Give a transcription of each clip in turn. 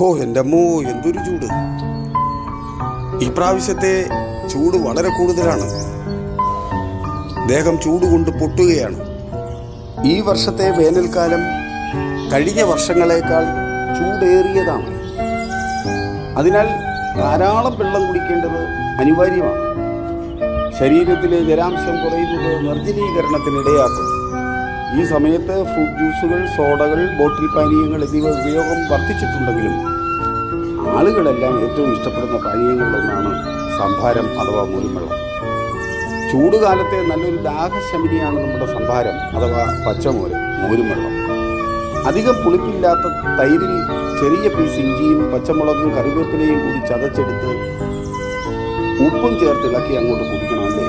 ഹോ എന്റെ അമ്മോ എന്തൊരു ചൂട്. ഈ പ്രാവശ്യത്തെ ചൂട് വളരെ കൂടുതലാണ്. ദേഹം ചൂട് കൊണ്ട് പൊട്ടുകയാണ്. ഈ വർഷത്തെ വേനൽക്കാലം കഴിഞ്ഞ വർഷങ്ങളേക്കാൾ ചൂടേറിയതാണ്. അതിനാൽ ധാരാളം വെള്ളം കുടിക്കേണ്ടത് അനിവാര്യമാണ്. ശരീരത്തിലെ ജലാംശം കുറയുന്നത് നിർജലീകരണത്തിനിടയാക്കും. ഈ സമയത്ത് ഫ്രൂട്ട് ജ്യൂസുകൾ സോഡകൾ ബോട്ടിൽ പാനീയങ്ങൾ എന്നിവ ഉപയോഗം വർദ്ധിച്ചിട്ടുണ്ടെങ്കിലും ആളുകളെല്ലാം ഏറ്റവും ഇഷ്ടപ്പെടുന്ന പാനീയങ്ങളിലൊന്നാണ് സംഭാരം അഥവാ മൂലിമള്ളം ചൂടുകാലത്തെ നല്ലൊരു ദാഹശമിനിയാണ് നമ്മുടെ സംഭാരം അഥവാ പച്ചമോര് മോരുമള്ളം അധികം പുളിപ്പില്ലാത്ത തൈരിൽ ചെറിയ പീസ് ഇഞ്ചിയും പച്ചമുളകും കറിവേപ്പിലയും കൂടി ചതച്ചെടുത്ത് ഉപ്പും ചേർത്ത് ഇളക്കി അങ്ങോട്ട് കുടിക്കണം അല്ലേ?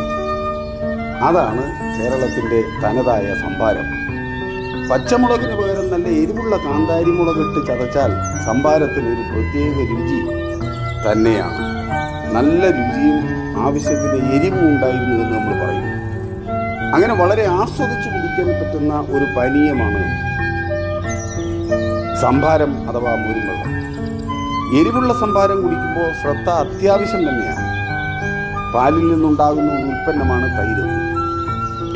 അതാണ് കേരളത്തിന്റെ തനതായ സംഭാരം. പച്ചമുളകിന് പകരം നല്ല എരിവുള്ള കാന്താരി മുളകിട്ട് ചതച്ചാൽ സംഭാരത്തിന് ഒരു പ്രത്യേക രുചി തന്നെയാണ്. നല്ല രുചിയും ആവശ്യത്തിന് എരിവും ഉണ്ടായിരുന്നു എന്ന് നമ്മൾ പറയും അങ്ങനെ വളരെ ആസ്വദിച്ച് കുടിക്കാൻ പറ്റുന്ന ഒരു പാനീയമാണ് സംഭാരം അഥവാ മുരുമുളക് എരിവുള്ള സംഭാരം കുടിക്കുമ്പോൾ ശ്രദ്ധ അത്യാവശ്യം തന്നെയാണ്. പാലിൽ നിന്നുണ്ടാകുന്ന ഒരു ഉൽപ്പന്നമാണ് തൈര്.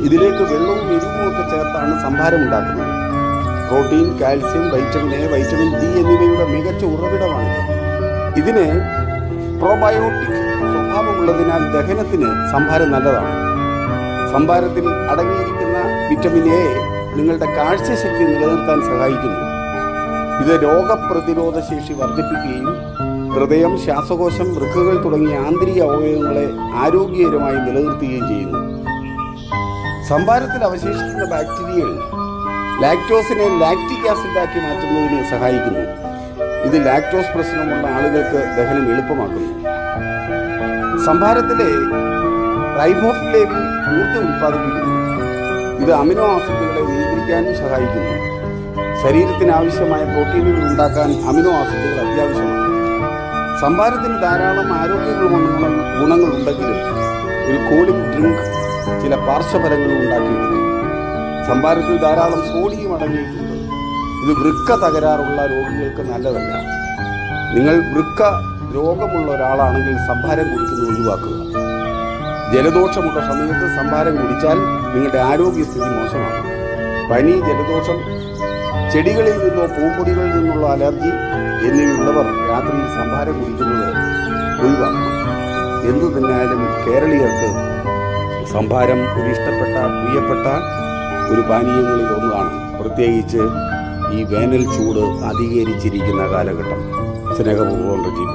ഇതിലേക്ക് വെള്ളവും എരിവും ഒക്കെ ചേർത്താണ് സംഭാരം ഉണ്ടാക്കുന്നത്. Protein calcium vitamin A vitamin D എന്നിവയുടെ മികച്ച ഉറവിടമാണ് ഇതിന് പ്രോബയോട്ടിക് സ്വഭാവമുള്ളതിനാൽ ദഹനത്തിന് സംഭാരം നല്ലതാണ്. സംഭാരത്തിൽ അടങ്ങിയിരിക്കുന്ന വിറ്റമിൻ എ നിങ്ങളുടെ കാഴ്ചശക്തി നിലനിർത്താൻ സഹായിക്കുന്നു. ഇത് രോഗപ്രതിരോധ ശേഷി വർദ്ധിപ്പിക്കുകയും ഹൃദയം ശ്വാസകോശം വൃക്കുകൾ തുടങ്ങിയ ആന്തരിക അവയവങ്ങളെ ആരോഗ്യകരമായി നിലനിർത്തുകയും ചെയ്യുന്നു. സംഭാരത്തിൽ അവശേഷിക്കുന്ന ബാക്ടീരിയകൾ ലാക്ടോസിനെ ലാക്റ്റിക് ആസിഡാക്കി മാറ്റുന്നതിന് സഹായിക്കുന്നു. ഇത് ലാക്ടോസ് പ്രശ്നമുള്ള ആളുകൾക്ക് ദഹനം എളുപ്പമാക്കുന്നു. സംഭാരത്തിലെ റൈബോഫിലേക്ക് ഊർജം ഉൽപ്പാദിപ്പിക്കുന്നു ഇത് അമിനോ ആസിഡുകളെ നിയന്ത്രിക്കാനും സഹായിക്കുന്നു. ശരീരത്തിന് ആവശ്യമായ പ്രോട്ടീനുകൾ ഉണ്ടാക്കാൻ അമിനോ ആസിഡുകൾ അത്യാവശ്യമാണ്. സംഭാരത്തിന് ധാരാളം ആരോഗ്യ ഗുണങ്ങളുണ്ടെങ്കിലും ഒരു കൂളിംഗ് ഡ്രിങ്ക് ചില പാർശ്വഫലങ്ങളും ഉണ്ടാക്കിയിട്ടുണ്ട്. സംഭാരത്തിൽ ധാരാളം സോഡിയം അടങ്ങിയിട്ടുണ്ട്. ഇത് വൃക്ക തകരാറുള്ള രോഗികൾക്ക് നല്ലതല്ല. നിങ്ങൾ വൃക്ക രോഗമുള്ള ഒരാളാണെങ്കിൽ സംഭാരം കുടിക്കുന്നത് ഒഴിവാക്കുക. ജലദോഷമുള്ള സമയത്ത് സംഭാരം കുടിച്ചാൽ നിങ്ങളുടെ ആരോഗ്യസ്ഥിതി മോശമാണ് പനി ജലദോഷം ചെടികളിൽ നിന്നോ പൂമ്പൊടികളിൽ നിന്നുള്ള അലർജി എന്നിവയുള്ളവർ രാത്രിയിൽ സംഭാരം കുടിക്കുന്നത് ഒഴിവാക്കണം. എന്തു തന്നെയായാലും കേരളീയർക്ക് സംഭാരം ഒരു ഇഷ്ടപ്പെട്ട പ്രിയപ്പെട്ട ഒരു പാനീയങ്ങളിൽ ഒന്നാണ്. പ്രത്യേകിച്ച് ഈ വേനൽ ചൂട് അധികരിച്ചിരിക്കുന്ന കാലഘട്ടം. സ്നേഹപൂർവം റജി